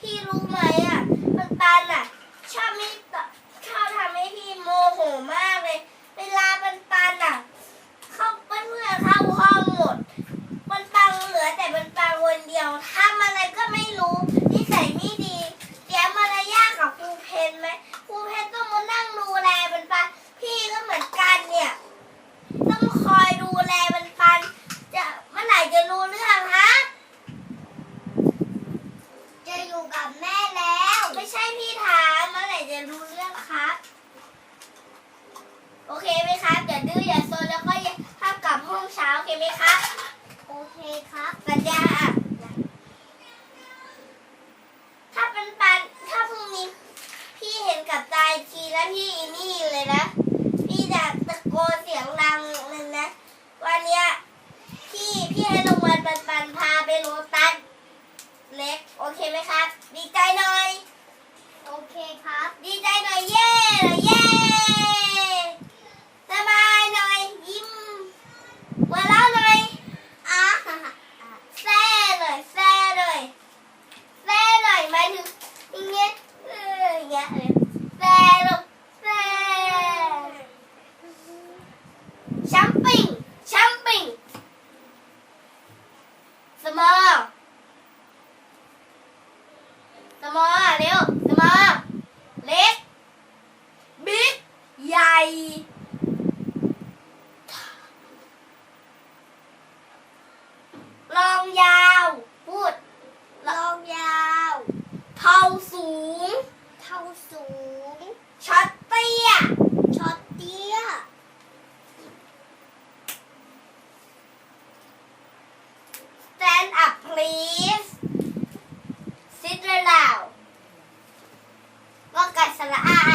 พี่รู้ไหมอะปันปันอะ ชอบไม่ พี่นี่เลยนะ พี่จะตะโกนเสียงดังเลยนะ วันเนี้ยพี่พี่ให้ลงวันปันปันพาไปโรตัสเล็ก โอเคไหมครับ ดีใจหน่อย โอเคครับ jumping jumping small small เร็ว small เล็ก big ใหญ่ ลองยาว พูด ลองยาว เท่าสูง เท่าสูง ชัด ah!